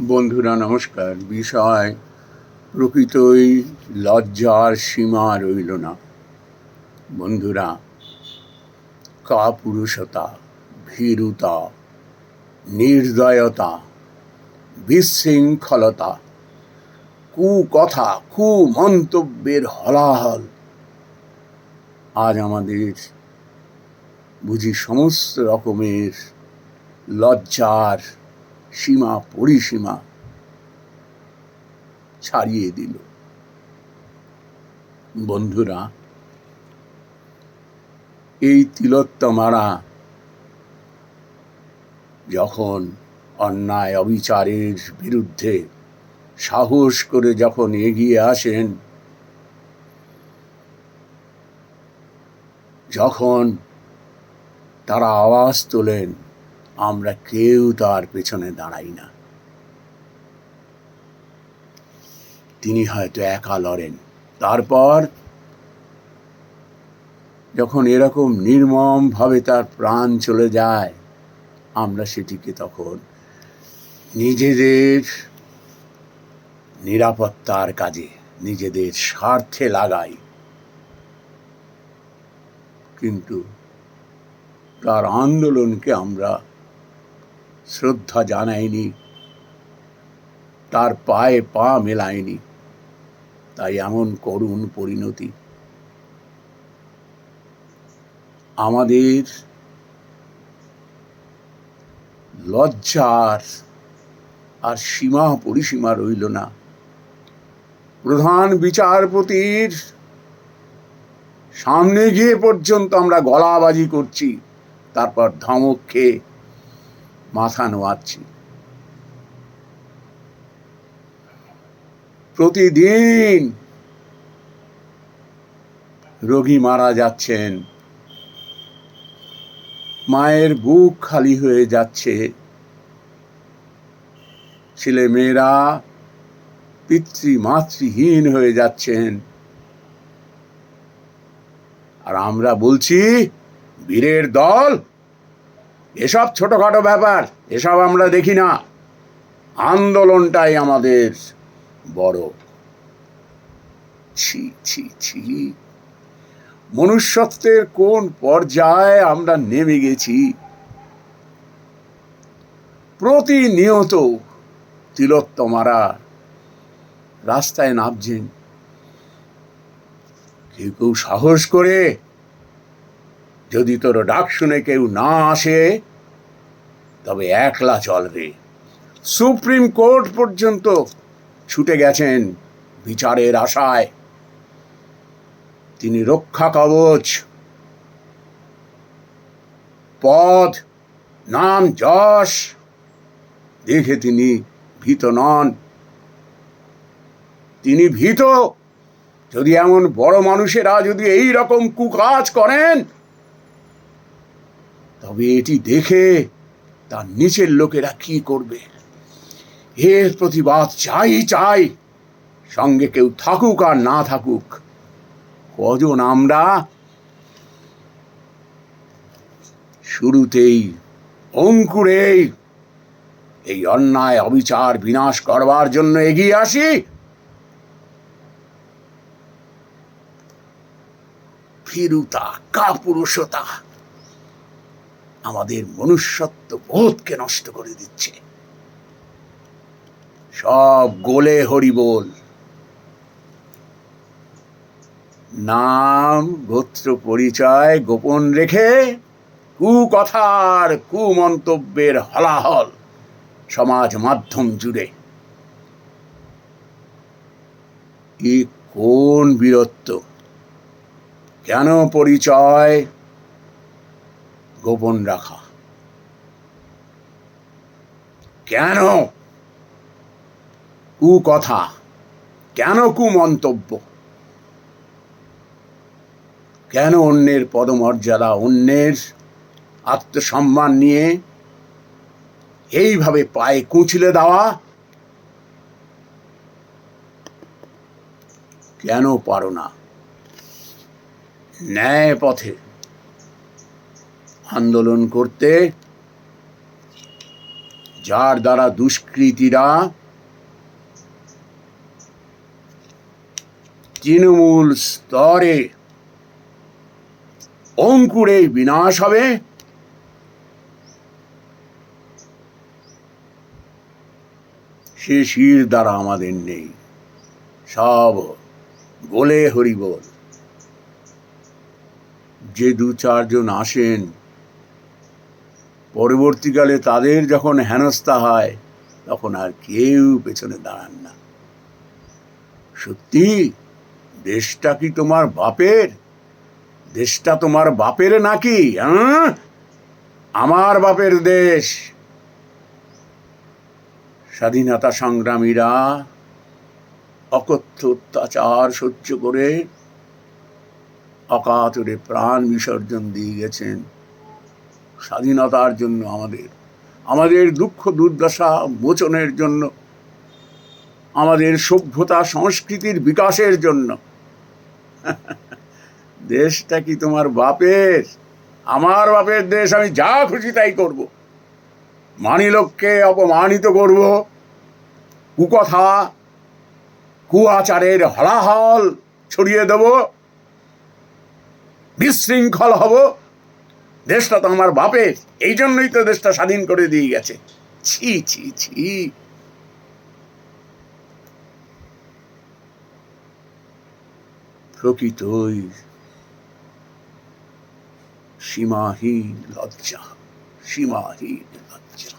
বন্ধুরা, নমস্কার। বিষয়, প্রকৃতই লজ্জার সীমা রইল না। বন্ধুরা, কাপুরুষতা, ভীরুতা, নির্দয়তা, বিশৃঙ্খলতা, কুকথা, কুমন্তব্যের হলাহল, আজ আমাদের বুঝি সমস্ত রকমের লজ্জার সীমা পরিসীমা ছাড়িয়ে দিল। বন্ধুরা, এই তিলোত্তমারা যখন অন্যায় অবিচারের বিরুদ্ধে সাহস করে যখন এগিয়ে আসেন, যখন তারা আওয়াজ তোলেন আমরা কেউ তার পেছনে দাঁড়াই না। তিনি হয়তো একা লড়েন। তারপর যখন এরকম নির্মম ভাবে তার প্রাণ চলে যায়, আমরা সেটিকে তখন নিজেদের নিরাপত্তার কাজে, নিজেদের স্বার্থে লাগাই। কিন্তু তার আন্দোলনকে আমরা শ্রদ্ধা জানায়নি, তার পায়ে পা মেলায়নি, তাই এমন করুণ পরিণতি। আমাদের লজ্জার আর সীমা পরিসীমা রইল না। প্রধান বিচারপতির সামনে গিয়ে পর্যন্ত আমরা গলাবাজি করছি, তারপর ধমক খেয়ে মাথা নোয়াচ্ছি। প্রতিদিন রোগী মারা যাচ্ছেন। মায়ের বুক খালি হয়ে যাচ্ছে। ছেলে মেয়েরা পিতৃ মাতৃহীন হয়ে যাচ্ছেন। আর আমরা বলছি, বীরের দল এসব ছোটখাটো ব্যাপার, এসব আমরা দেখি না। আন্দোলনটাই আমাদের বড়। ছি ছি ছি। মনুষ্যত্বের কোন পর্যায়ে আমরা নেমে গেছি? প্রতিনিয়ত তিলোত্তমারা রাস্তায় নামছেন। কেউ কেউ সাহস করে, যদি তোর ডাক শুনে কেউ না আসে তবে একলা চলবে। সুপ্রিম কোর্ট পর্যন্ত ছুটে গেছেন বিচারের আশায়। তিনি রক্ষা কবচ, পদ, নাম, যশ দেখে তিনি ভীত নন। তিনি ভীত। যদি এমন বড় মানুষেরা যদি এই রকম কুকাজ করেন, তবে এটি দেখে তার নিচের লোকেরা কি করবে? এর প্রতিবাদ চাই চাই, সঙ্গে কেউ থাকুক আর না থাকুক। কজন আমরা? শুরুতেই অঙ্কুরেই এই অন্যায় অবিচার বিনাশ করবার জন্য এগিয়ে আসি। ফিরুতা কাপুরুষতা আমাদের মনুষ্যত্ব বোধকে নষ্ট করে দিচ্ছে। সব গোলে হরিবোল। নাম, গোত্র পরিচয় গোপন রেখে কুকথার, কুমন্তব্যের হলাহল সমাজ মাধ্যম জুড়ে। কোন বীরত্ব? কেন পরিচয় গোপন রাখা। কেন? কু কথা। কেন কু মন্তব্য? কেন অন্যের পদমর্যাদা, অন্যের আত্মসম্মান নিয়ে এইভাবে পায়ে কুঁচলে দেওয়া? কেন পারো না? ন্যায় পথে আন্দোলন করতে, যার দ্বারা দুষ্কৃতীরা তৃণমূল স্তরে অঙ্কুরে বিনাশ হবে। সে শির দ্বারা আমাদের নেই। সব বলে হরিবল। যে দু চারজন আসেন পরবর্তীকালে তাদের যখন হেনস্থা হয়, তখন আর কেউ পেছনে দাঁড়ান না। সত্যি? দেশটা কি তোমার বাপের? দেশটা তোমার বাপের নাকি হ্যাঁ? আমার বাপের দেশ। স্বাধীনতা সংগ্রামীরা অকথ্য অত্যাচার সহ্য করে অকাতরে প্রাণ বিসর্জন দিয়ে গেছেন। স্বাধীনতার জন্য আমাদের আমাদের দুঃখ দুর্দশা মোচনের জন্য, আমাদের সভ্যতা সংস্কৃতির বিকাশের জন্য। দেশটা কি তোমার বাপের? আমার বাপের দেশ, আমি যা খুশি তাই করব। মানি লোককে অপমানিত করব। কুকথা, কুয়াচারের হলাহল ছড়িয়ে দেব। বিশৃঙ্খল হব। দেশটা তো আমার বাপের। এই জন্যই তো দেশটা স্বাধীন করে দিয়ে গেছে। ছি ছি ছি। প্রকৃতই সীমাহীন লজ্জা সীমাহীন লজ্জা।